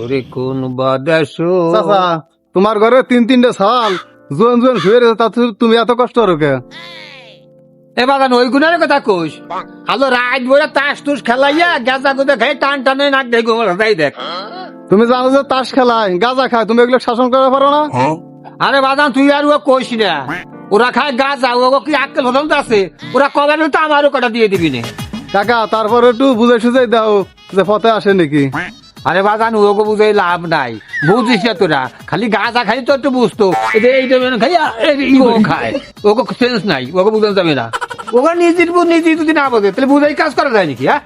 ওরে কোন বাদেশ চাচা তোমার ঘরে তিন তিনটে সাল জোন জোন শুয়ে রয়েছে তাতে তুমি এত কষ্ট রোকে এ বাগান ওই গুণের কথা কোস আলো রাত তাস তুস খেলাইয়া গাঁজা গুদে খাই টান টানে নাক দেখো তাই দেখ। তুমি জানো যে তাস খেলায় গাঁজা খায় তুমি এগুলো শাসন করতে পারো না? আরে বাদাম তুই আর ও কইস না। ওরা খায় গাঁজা ও কি আক্কেল হতম আছে? ওরা কবে তো আমারও কটা দিয়ে দিবি না? কাকা তারপর একটু বুঝে সুঝে দাও যে পথে আসে নাকি। আরে বাগান ওকে বুঝে লাভ নাই। বুঝিস না তোরা? খালি গাঁজা খাই তো একটু বুঝতো। এইটা খাই ও খায়। ওকে সেন্স নাই ওকে বুঝতে যাবে না। ওকে নিজের নিজে যদি না বোঝে তাহলে বুঝাই কাজ করা যায় নাকি হ্যাঁ?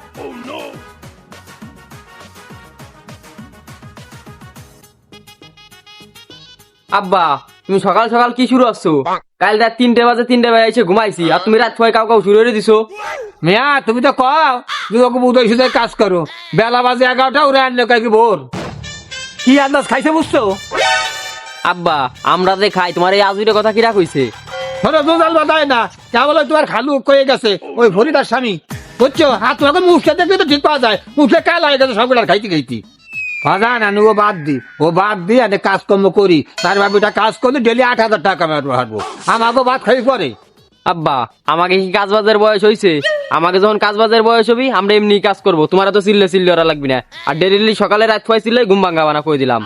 আব্বা তুমি সকাল সকাল কি শুরু আসছো কাল রাত তিনটে বাজে তিনটে বাজে এসে ঘুমাইছি। আর তুমি রাত ছয় কাউ কাউ শুরু করে দিছো। মেয়া তুমি তো কও যে ওকে বুঝাই কাজ করো। বেলা বাজে এগারোটা ওরা আনলো কালকে ভোর। কি আন্দাজ খাইছে বুঝছ? আব্বা আমরা যে খাই তোমার এই আজুরে কথা কিরা কইছে? ধরো দুজাল বাদায় না যা বলে তোমার খালু কয়ে গেছে ওই ফরিদার স্বামী। বুঝছ? হাত তোমাকে মুখটা দেখলে তো ঠিক পাওয়া যায়। মুখে কাল হয়ে গেছে সবগুলো খাইতে খাইতে। বাধা না ও বাদ দি। ও বাদ দি আমি কাজকর্ম করি। তার ভাবিটা কাজ করলে ডেলি আট হাজার টাকা মারবো হারবো। আমাকে ভাত খাই পরে। আব্বা আমাকে কি কাজ বাজের বয়স হয়েছে আমাকে যখন কাজ বাজের বয়স হবি আমরা এমনি কাজ করব। তোমার তো চিল্লে চিল্লে ওরা লাগবে না। আর ডেলি সকালে রাত ছয় চিল্লে ঘুম ভাঙ্গা বানা কই দিলাম।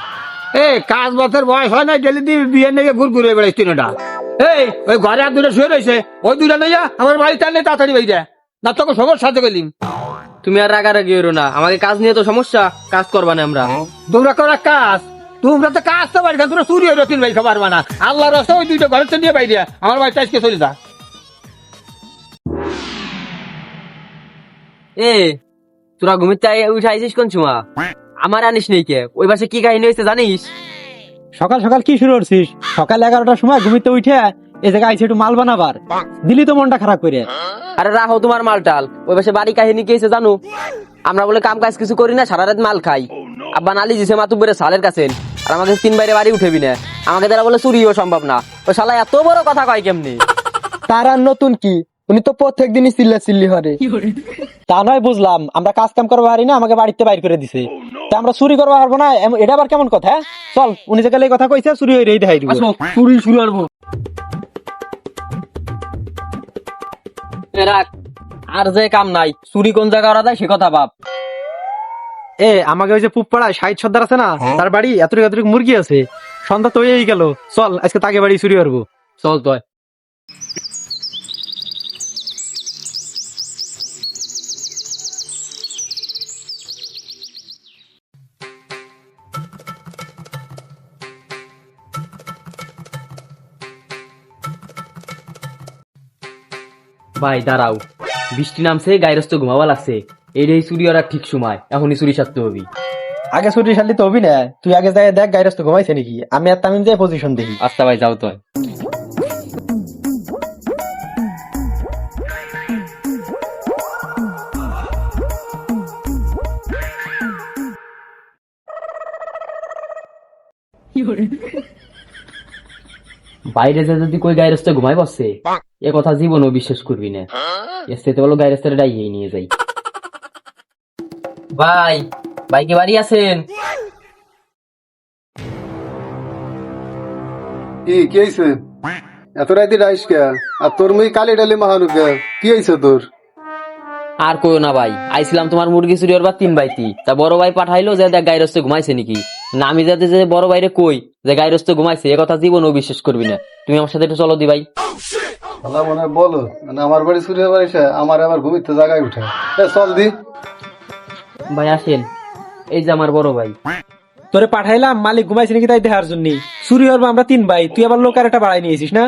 এ কাজ বাতের বয়স হয় না ডেলি দিয়ে বিয়ে নিয়ে ঘুর ঘুরে বেড়াই তিনটা। এই ওই ঘরে আর দুটো শুয়ে রয়েছে। ওই দুটা নিয়ে আমার বাড়ি টানলে তাড়াতাড়ি বাইরে না তোকে সবার সাথে গেলিম। তুমি আর রাগা রাগারাগি হইরো না। আমাকে কাজ নিয়ে তো সমস্যা কাজ করবা না আমরা। তোমরা করা কাজ। তোমরা তো কাজ তো বাড়ি তোমরা চুরি হয়ে তিন ভাই খাবার বানা। আল্লাহ রাস্তা ওই দুইটা ঘরে নিয়ে বাইরে আমার বাড়িতে আজকে চলে যা। এ তোরা ঘুমিতে উঠে আইসিস কোন সময়? আমার আনিস নেই কে? ওই পাশে কি কাহিনী হয়েছে জানিস? সকাল সকাল কি শুরু করছিস? সকাল এগারোটার সময় ঘুমিতে উঠে এই জায়গায় আইসি একটু মাল বানাবার। দিলি তো মনটা খারাপ করে। আরে রাহো তোমার মালটাল ওই পাশে বাড়ি কাহিনী কি হয়েছে জানো? আমরা বলে কাম কাজ কিছু করি না সারা রাত মাল খাই। আব্বা নালি দিছে মাতুব্বরের সালের কাছে। আর আমাকে তিন বাইরে বাড়ি উঠেবি না। আমাকে দ্বারা বলে চুরিও সম্ভব না। ওই শালা এত বড় কথা কয় কেমনি? তার আর নতুন কি? উনি তো প্রত্যেক দিনই চিল্লা চিল্লি হরে তা নয় বুঝলাম। আমরা কাজ কাম করব না আমাকে বাড়িতে বাইর করে দিছে। তা আমরা চুরি করব পারব না এটা আবার কেমন কথা হ্যাঁ? চল উনি যে গেলে কথা কইছে চুরি হয়ে দেখাই দিব। চুরি শুরু করব। রাখ আর যে কাম নাই চুরি কোন জায়গা ওরা যায় সে কথা ভাব। এ আমাকে ওই যে পুপাড়ায় সাইড সর্দার আছে না তার বাড়ি এতটুকু এতটুকু মুরগি আছে সন্ধ্যা তো হয়েই গেল। চল আজকে তাকে বাড়ি চুরি করব। চল তুই ভাই দাঁড়াও। বৃষ্টি নামছে গাইরস্ত ঘুমাবা লাগছে এইটাই চুরি ওরা ঠিক সময়। এখনই চুরি সারতে হবি। আগে চুরি সারলি তো হবি না? তুই আগে যাই দেখ গাইরস্ত ঘুমাইছে নাকি? আমি আর তামিম যে পজিশন দেখি। আচ্ছা ভাই যাও তুই বাইরে যে যদি কই গাইরস্তে ঘুমাই বসছে এ কথা জীবনও বিশ্বাস করবি না। এর সাথে বলো গাইরস্তের ডাইয়ে নিয়ে যাই। ভাই ভাই কি বাড়ি আছেন? কি কি হয়েছে এত রাতে রাইস কে? আর তোর মুই কালি ডালি মাহানু কে কি হয়েছে তোর? আর কইও না ভাই আইছিলাম তোমার মুরগি চুরি করবার তিন বাইতি তা বড় ভাই পাঠাইলো যে দেখ গাইরস্তে ঘুমাইছে নাকি। না আমি যাতে যে বড় ভাইরে কই? যে গাইরস্তে ঘুমাইছে এ কথা জীবনও বিশ্বাস করবি না। তুমি আমার সাথে একটু চলো দি ভাই। আল্লাহ মনে হয় বলো মানে আমার বাড়ি চুরি হবার এসে আমার আবার ঘুমিতে জায়গায় উঠে। এ চল দি। ভাই আসেন। এই যে আমার বড় ভাই। তোরে পাঠাইলাম মালিক ঘুমাইছে নাকি তাই দেখার জন্য। চুরি হব আমরা তিন ভাই তুই আবার লোক আর একটা বাড়াই নিয়েছিস না?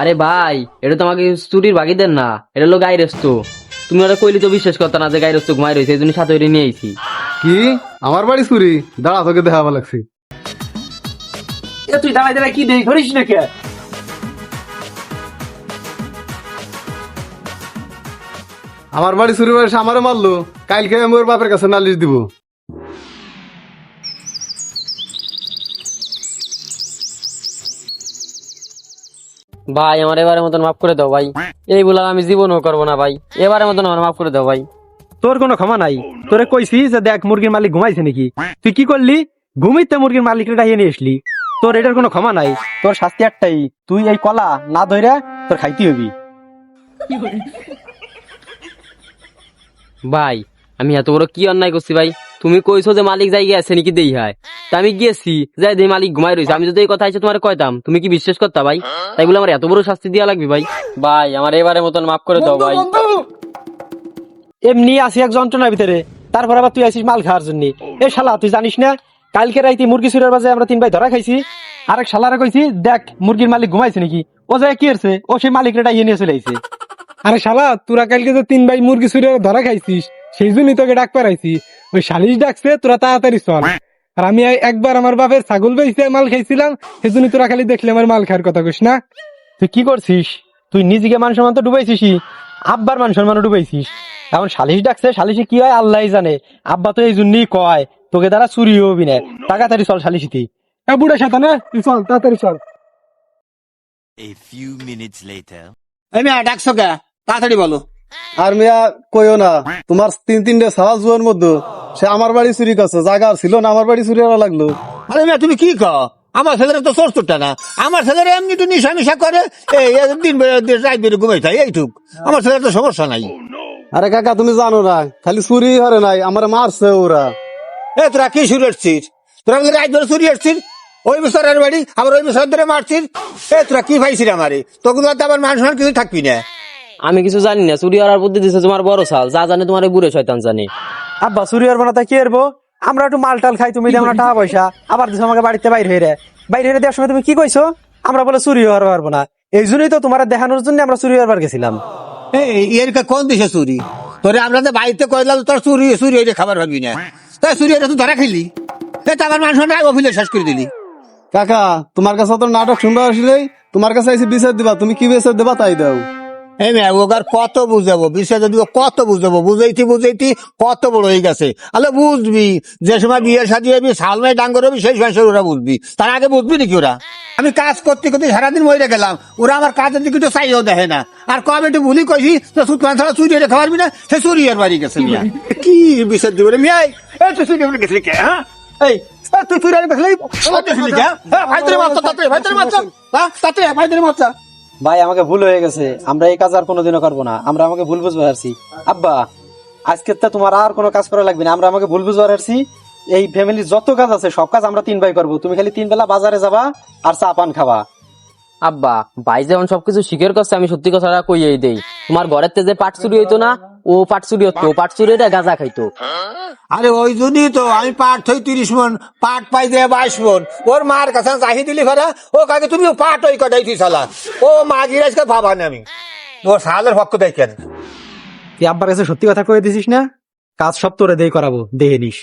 আরে ভাই এটা তো আমাকে চুরির বাকি দেন না এটা হলো গাইরস্ত। তুমি ওরা কইলি তো বিশ্বাস করতো না যে গাইরস্ত ঘুমাই রয়েছে এই জন্য সাথে করে নিয়ে আইছি। কি? আমার বাড়ি চুরি। দাঁড়া তোকে দেখাবা লাগছে। তুই দাঁড়াই দাঁড়াই কি দেই ধরিস না কে আমার বাড়ি চুরি বাড়ি আমারও মারলো। কালকে আমি ওর বাপের কাছে নালিশ দিব। ভাই আমার এবারের মতন মাফ করে দাও ভাই। এই বলে আমি জীবনও করব না ভাই। এবারের মতন আমার মাফ করে দাও ভাই। তোর কোনো ক্ষমা নাই। তোরে কইছি যে দেখ মুরগির মালিক ঘুমাইছে নাকি। তুই কি করলি? ঘুমিতে মুরগির মালিকরে ডাইয়ে নিয়ে আসলি। তোর এটার কোনো ক্ষমা নাই। তোর শাস্তি একটাই। তুই এই কলা না ধইরা তোর খাইতে হবি ভাই আমি এত বড় কি অন্যায় করছি ভাই? তুমি কইছো যে মালিক যাই গেছে নাকি দেই হয়। তা আমি গেছি যাই দেই মালিক ঘুমাই রয়েছে আমি যদি এই কথা এসে তোমার কইতাম তুমি কি বিশ্বাস করতা ভাই? তাই বলে আমার এত বড় শাস্তি দেওয়া লাগবে ভাই? ভাই আমার এবারে মতন মাফ করে দাও ভাই। এমনি আসি এক যন্ত্রণার ভিতরে। তারপর আবার তুই আসিস মাল খাওয়ার জন্য। এ শালা, তুই জানিস না, কালকে রাইতে মুরগি চুরের বাজে আমরা তিন ভাই ধরা খাইছি। আরেক শালারে কইছি, দেখ, মুরগির মালিক ঘুমাইছে নাকি? ও যায় কি হচ্ছে ও সেই মালিক রেটা ইয়ে নিয়ে চলে আইছে। আরে শালা, তোরা কালকে তো তিন ভাই মুরগি চুরি ধরা খাইছিস, সেই জন্যই তোকে ডাক পারাইছি। ওই শালিশ ডাকছে, তোরা তাড়াতাড়ি চল। আর আমি একবার আমার বাপের ছাগল বেঁচে মাল খাইছিলাম, সেই জন্য তোরা খালি দেখলে আমার মাল খাওয়ার কথা কইস না? তুই কি করছিস? তুই নিজেকে মান সম্মান তো ডুবাইছিস আব্বার মান সম্মান ডুবাইছিস। এখন সালিশ ডাকছে সালিশে কি হয়? আল্লাহ জানে। আব্বা তো এই জন্যই কয় তোকে দ্বারা চুরি হবি না। তাড়াতাড়ি চল সালিশিতে। এ বুড়া সাথে না? তুই চল তাড়াতাড়ি চল। A few minutes later. এই মেয়া ডাকছো কে? তাড়াতাড়ি বলো। আর মিয়া কইও না তোমার তিন তিনটে সাহস জুয়ার মধ্যে সে আমার বাড়ি চুরি করছে জায়গা ছিল না আমার বাড়ি চুরি করা লাগল। আরে মেয়া তুমি কি কও? আমার ছেলেরা তো সোর্স তোরটা না। আমার ছেলেরা এমনি তো নিশা মিশা করে এই দিন রাত বেড়ে ঘুমাই থাকে এইটুক আমার ছেলের তো সমস্যা নাই। আরে কাকা তুমি জানো না খালি চুরি হরে নাই আমার মারছে ওরা। এ তোরা কি শুরু এসছিস তোরা রাত ধরে চুরি এসছিস ওই বছরের বাড়ি আবার ওই বছর ধরে মারছিস? এ তোরা কি পাইছিস আমারে? তোকে তো আবার মানুষ কিছু থাকবি না। আমি কিছু জানি না চুরি হওয়ার বুদ্ধি দিছে তোমার বড় সাল যা জানে তোমার এই বুড়ে শয়তান জানে। আব্বা চুরি হব না তাই কি হব আমরা একটু মাল টাল খাই তুমি দেও না টাকা পয়সা। আবার দিছো আমাকে বাড়িতে বাইরে হয়ে বাইরে হয়ে দেওয়ার সময় তুমি কি কইছো? আমরা বলে চুরি হওয়ার পারব না। এই জন্যই তো তোমার দেখানোর জন্য আমরা চুরি হওয়ার গেছিলাম। এর কোন দেশে চুরি? তোরে আমরা বাড়িতে কইলাম তোর চুরি চুরি হইলে খাবার পাবি না। তাই চুরি হইলে তুই ধরা খেলি আমার মানুষ নাই অফিলে শেষ করে দিলি। কাকা তোমার কাছে তো নাটক শুনবা আসলেই তোমার কাছে এসে বিচার দিবা। তুমি কি বিচার দেবা তাই দাও। এই ওগার কত বুঝাবো? বিষয় যদি কত বুঝাবো? বুঝাইতি বুঝাইতি কত বড় হয়ে গেছে। আলে বুঝবি, যে সময় বিয়ে সাজি হবি, সালমাই ডাঙ্গর হবি, সেই সময় ওরা বুঝবি। তার আগে বুঝবি নাকি ওরা? আমি কাজ করতে করতে সারাদিন মরে গেলাম। ওরা আমার কাজের দিকে তো চাইও দেখে না। আর কবে একটু ভুলি কইছি, তো পান ছাড়া চুরি রেখে পারবি না, সে চুরি আর বাড়ি গেছে মিয়া। কি বিষয় দিব রে মিয়াই এই তুই চুরি গেছিলি কে হ্যাঁ? এই তুই চুরি গেছিলি? হ্যাঁ ভাই তোর তাতে, ভাই তোর মারছা হ্যাঁ? ভাই তোর মারছা ভাই, আমাকে ভুল হয়ে গেছে। আমরা এই কাজ আর কোনোদিনও করব না। আমরা আমাকে ভুল বুঝবার হারছি। আব্বা আজকে তো তোমার আর কোনো কাজ করা লাগবে না। আমরা আমাকে ভুল বুঝবার হারছি। এই ফ্যামিলির যত কাজ আছে, সব কাজ আমরা তিন ভাই করব। তুমি খালি তিন বেলা বাজারে যাবা আর চা, পান খাবা। আব্বা, ভাই যেমন সবকিছু স্বীকার কাছে আমি সত্যি কথাটা কইয়েই দেই। তোমার ঘরের যে পাট চুরি হইতো না ও পাট চুরি হতো ও পাট চুরি হইতে গাঁজা খাইতো। আরে ওই জন্যই তো আমি পাট থই তিরিশ মন পাট পাই দিয়ে বাইশ মন। ওর মার কাছে চাহি দিলি ফেরা ও কাকে তুমি পাট ওই কটাই তুই চালা। ও মা গিরাজকে ভাবা না আমি। ওর সালের হক দেয় কেন? তুই আব্বার কাছে সত্যি কথা কয়ে দিছিস না? কাজ সব তোরে দেই করাবো দেহে নিস।